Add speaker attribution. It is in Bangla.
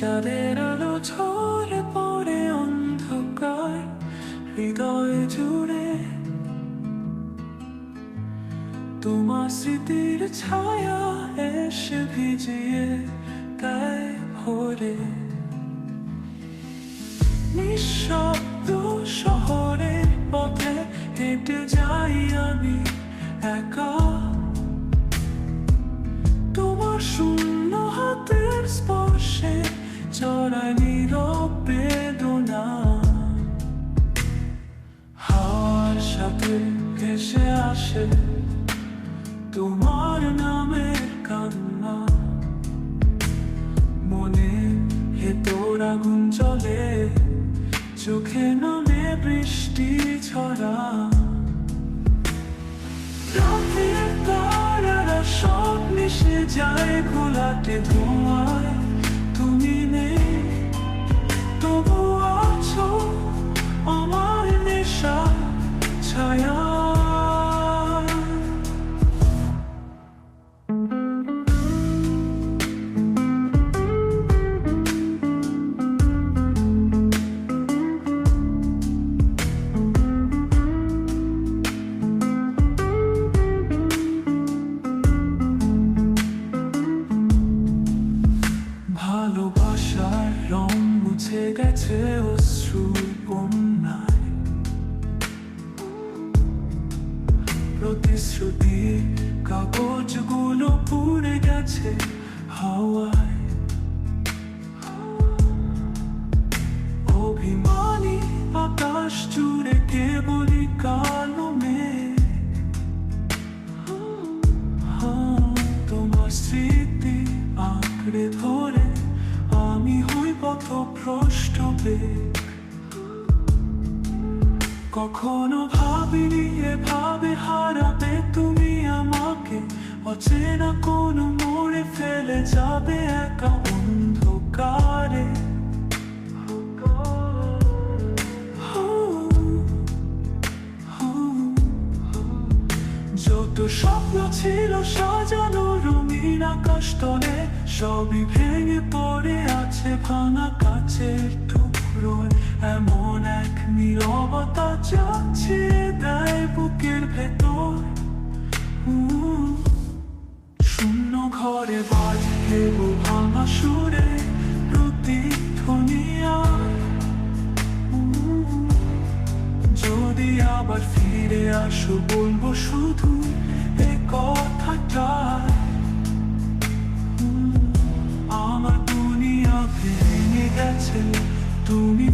Speaker 1: চাঁদের আলো ঝরে পড়ে অন্ধকার, হৃদয় জুড়ে। তোমার স্মৃতির ছায়া এসে ভিজিয়ে তাই ভরে। নিঃশব্দ শহরের পথে হেঁটে যাই আমি একা। চড়ায় নীরব বেদনা হাওয়ার সাথে ভেসে আসে তোমার নামের কান্না। মনে ভেতর আগুন চলে চোখে নামে বৃষ্টি ছড়া। রাতের তারারা সব মিশে যায় গোলাটে ধোঁয়ায়। প্রতিশ্রুতি কাগজগুলো পুড়ে গেছে হাওয়ায়। অভিমানী আকাশ জুড়ে কেবলই কালো মেঘ। তোমার স্মৃতি আঁকড়ে ধরে আমি হই পথভ্রষ্ট বেগ। কখনো ভাবিনি, এভাবে হারাবে তুমি আমাকে। অচেনা কোনো মোড়ে ফেলে যাবে একা অন্ধকারে। যত স্বপ্ন ছিল সাজানো রঙিন আকাশ তলে, সবই ভেঙে পড়ে আছে ভাঙা কাছের টুকরোয়। এমন এক নীরবতা বুকের ভেতর। শূন্য ঘরে বাজে যদি আবার ফিরে আসো, বলব শুধু এ কথাটা আমার দুনিয়া ভেঙে গেছে, তুমি